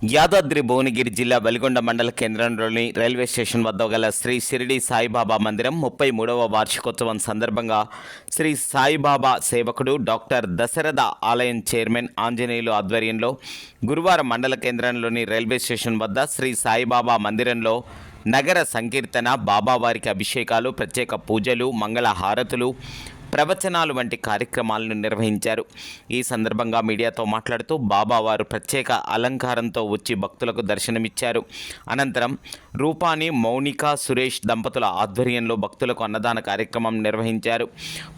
యాదాద్రి భువనగిరి జిల్లా వెలిగొండ మండల కేంద్రంలోని రైల్వే స్టేషన్ వద్ద గల శ్రీ షిరిడి సాయిబాబా మందిరం ముప్పై మూడవ వార్షికోత్సవం సందర్భంగా శ్రీ సాయిబాబా సేవకుడు డాక్టర్ దశరథ ఆలయం చైర్మన్ ఆంజనేయులు ఆధ్వర్యంలో గురువారం మండల కేంద్రంలోని రైల్వే స్టేషన్ వద్ద శ్రీ సాయిబాబా మందిరంలో నగర సంకీర్తన బాబావారికి అభిషేకాలు ప్రత్యేక పూజలు మంగళ హారతులు ప్రవచనాలు వంటి కార్యక్రమాలను నిర్వహించారు. ఈ సందర్భంగా మీడియాతో మాట్లాడుతూ బాబావారు ప్రత్యేక అలంకారంతో వచ్చి భక్తులకు దర్శనమిచ్చారు. అనంతరం రూపాని మౌనిక సురేష్ దంపతుల ఆధ్వర్యంలో భక్తులకు అన్నదాన కార్యక్రమం నిర్వహించారు.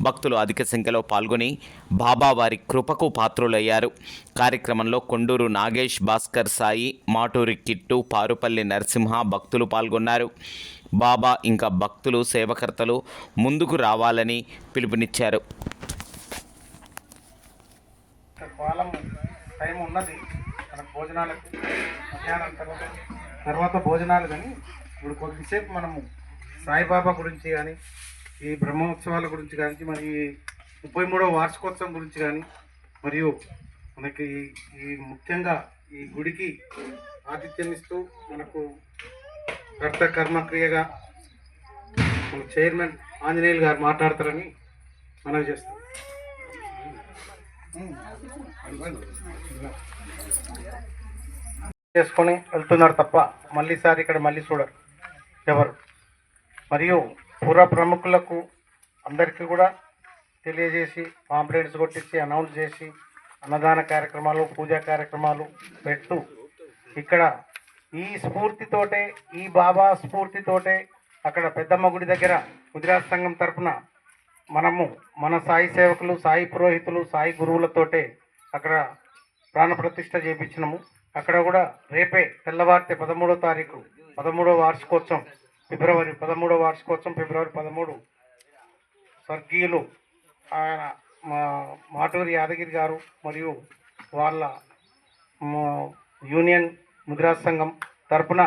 భక్తులు అధిక సంఖ్యలో పాల్గొని బాబావారి కృపకు పాత్రులయ్యారు. కార్యక్రమంలో కొండూరు నాగేష్ భాస్కర్ సాయి మాటూరి కిట్టు పారుపల్లి నరసింహ భక్తులు పాల్గొన్నారు. బాబా ఇంకా భక్తులు సేవకర్తలు ముందుకు రావాలని పిలుపునిచ్చారు. కాలం టైం ఉన్నది. మనకు భోజనాలకు మధ్యాహ్నం తర్వాత తర్వాత భోజనాలు కానీ ఇప్పుడు కొద్దిసేపు మనము సాయిబాబా గురించి కానీ ఈ బ్రహ్మోత్సవాల గురించి కానీ మరి ముప్పై మూడవ వార్షికోత్సవం గురించి కానీ మరియు మనకి ఈ ముఖ్యంగా ఈ గుడికి ఆతిథ్యం ఇస్తూ మనకు కర్త కర్మక్రియగా మన చైర్మన్ ఆంజనేయులు గారు మాట్లాడతారని మనవి చేస్తాం. చేసుకొని వెళ్తున్నారు తప్ప మళ్ళీసారి ఇక్కడ మళ్ళీ చూడరు ఎవరు. మరియు పుర ప్రముఖులకు అందరికీ కూడా తెలియజేసి పాంప్లెట్స్ కొట్టించి అనౌన్స్ చేసి అన్నదాన కార్యక్రమాలు పూజా కార్యక్రమాలు పెడుతూ ఇక్కడ ఈ స్ఫూర్తితోటే ఈ బాబా స్ఫూర్తితోటే అక్కడ పెద్దమ్మ గుడి దగ్గర గుజరాత్ సంఘం తరపున మనము మన సాయి సేవకులు సాయి పురోహితులు సాయి గురువులతోటే అక్కడ ప్రాణ ప్రతిష్ఠ అక్కడ కూడా రేపే తెల్లవారితే పదమూడో తారీఖు పదమూడో వార్షికోత్సవం ఫిబ్రవరి పదమూడో వార్షికోత్సవం ఫిబ్రవరి పదమూడు. స్వర్గీయులు ఆయన మా మాటూరి యాదగిరి గారు మరియు వాళ్ళ యూనియన్ ముద్రా సంఘం తరపున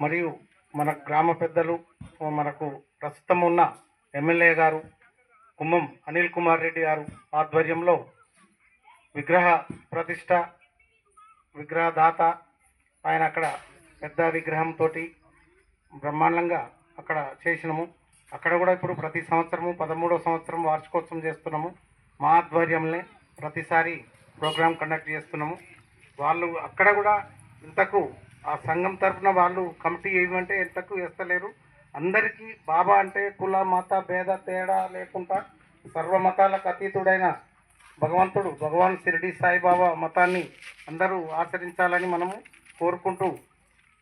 మరియు మన గ్రామ పెద్దలు మనకు ప్రస్తుతం ఉన్న ఎమ్మెల్యే గారు కుమ్మం అనిల్ కుమార్ రెడ్డి గారు ఆధ్వర్యంలో విగ్రహ ప్రతిష్ట విగ్రహదాత ఆయన అక్కడ పెద్ద విగ్రహంతో బ్రహ్మాండంగా అక్కడ చేసినాము. అక్కడ కూడా ఇప్పుడు ప్రతి సంవత్సరము పదమూడో సంవత్సరం వార్షికోత్సవం చేస్తున్నాము. మా ఆధ్వర్యంలో ప్రతిసారి ప్రోగ్రాం కండక్ట్ చేస్తున్నాము. వాళ్ళు అక్కడ కూడా ఇంతకు ఆ సంఘం తరఫున వాళ్ళు కమిటీ ఏమంటే ఎంతకు వేస్తలేరు. అందరికీ బాబా అంటే కుల మత భేద తేడా లేకుండా సర్వమతాలకు అతీతుడైన భగవంతుడు భగవాన్ షిరిడి సాయిబాబా మతాన్ని అందరూ ఆచరించాలని మనము కోరుకుంటూ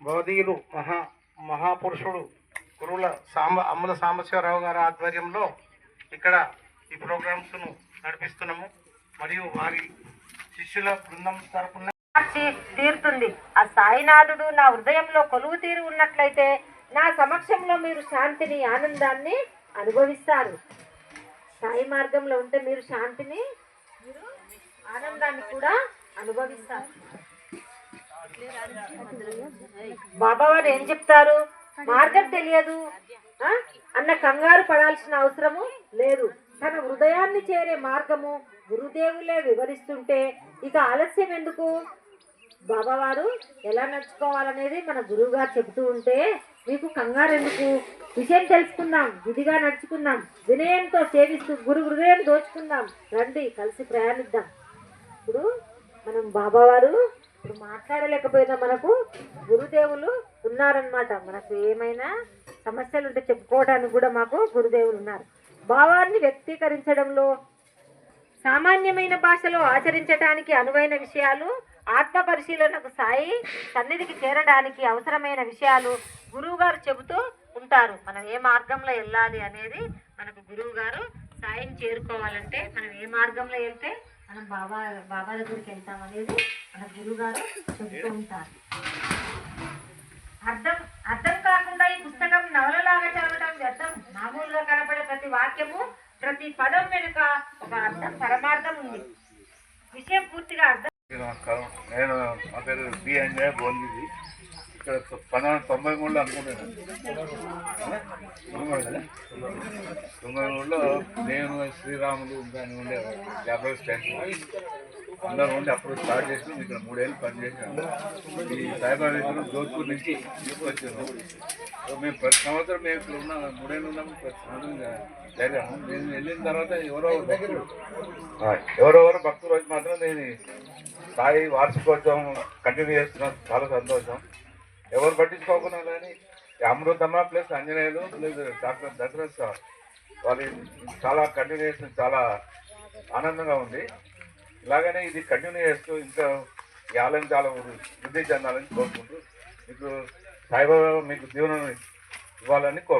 భవదీయులు మహా మహాపురుషుడు గురువుల సాంబ అమ్మల సాంబశివరావు గారి ఆధ్వర్యంలో ఇక్కడ ఈ ప్రోగ్రామ్స్ను నడిపిస్తున్నాము. మరియు వారి శిష్యుల బృందం తరపున తీర్చి తీరుతుంది. ఆ సాయినాథుడు నా హృదయంలో కొలువు తీరు ఉన్నట్లయితే నా సమక్షంలో మీరు శాంతిని ఆనందాన్ని అనుభవిస్తారు. సాయి మార్గంలో ఉంటే మీరు శాంతిని మీరు ఆనందాన్ని కూడా అనుభవిస్తారు. బాబా వారు ఏం చెప్తారు? మార్గం తెలియదు అన్న కంగారు పడాల్సిన అవసరము లేదు. తన హృదయాన్ని చేరే మార్గము గురుదేవులే వివరిస్తుంటే ఇక ఆలస్యం ఎందుకు? బాబావారు ఎలా నడుచుకోవాలనేది మన గురువు గారు చెబుతూ ఉంటే మీకు కంగారు ఎందుకు విషయం తెలుసుకుందాం విధిగా నడుచుకుందాం వినయంతో సేవిస్తూ గురు హృదయం దోచుకుందాం. రండి కలిసి ప్రయాణిద్దాం. ఇప్పుడు మనం బాబావారు ఇప్పుడు మాట్లాడలేకపోయినా మనకు గురుదేవులు ఉన్నారనమాట మనకు ఏమైనా సమస్యలు ఉంటే చెప్పుకోవడానికి కూడా మాకు గురుదేవులు ఉన్నారు. భావాన్ని వ్యక్తీకరించడంలో సామాన్యమైన భాషలో ఆచరించడానికి అనువైన విషయాలు ఆత్మ పరిశీలనకు సాయి సన్నిధికి చేరడానికి అవసరమైన విషయాలు గురువు గారు చెబుతూ ఉంటారు. మనం ఏ మార్గంలో వెళ్ళాలి అనేది మనకు గురువు గారు సాయిని చేరుకోవాలంటే మనం ఏ మార్గంలో వెళ్తే మనం బాబా బాబా దగ్గరికి వెళ్తాం అనేది మన గురువుగారు చెబుతూ ఉంటారు. అర్థం అర్థం కాకుండా ఈ పుస్తకం నవలలాగా చదవడం వ్యర్థం. మామూలుగా కనపడే ప్రతి వాక్యము ప్రతి పదం వెనుక ఒక అర్థం పరమార్థం ఉంది. విషయం పూర్తిగా అర్థం నమస్కారం నేను మా పేరు బి అంజయ్య భువనగిరి ఇక్కడ పన్నెండు తొంభై మూడులో అనుకుంటున్నాను. తొంభై మూడులో నేను శ్రీరాములు ఇంకా ఉండేవాడు జాగ్రత్త స్టేషన్ అందరూ ఉండి అప్పుడు స్టార్ట్ చేసినాం ఇక్కడ మూడేళ్ళు పనిచేసాము ఈ సాయిబాబా ఇద్దరు జోధ్పూర్ నుంచి తీసుకొచ్చాము. సో మేము ప్రతి సంవత్సరం మేము ఇక్కడ ఉన్నాం మూడేళ్ళు ఉన్నాము ప్రతి సంవత్సరం జరిగాము నేను వెళ్ళిన తర్వాత ఎవరో భక్తులు ఎవరెవరు భక్తులు వచ్చి మాత్రం నేను సాయి వార్షికోత్సవం కంటిన్యూ చేస్తున్నాను చాలా సంతోషం. ఎవరు పట్టించుకోకుండా కానీ Amruthamma plus Anjaneyulu plus doctor Dasharath sir వాళ్ళు చాలా కంటిన్యూ కంటిన్యూషన్ చాలా ఆనందంగా ఉంది. ఇలాగనే ఇది కంటిన్యూ చేస్తూ ఇంకా యాలం కాలం చాలా వృద్ధి చెందాలని కోరుకుంటూ మీకు సాయిబాబా మీకు దీవెనను ఇవ్వాలని కోరు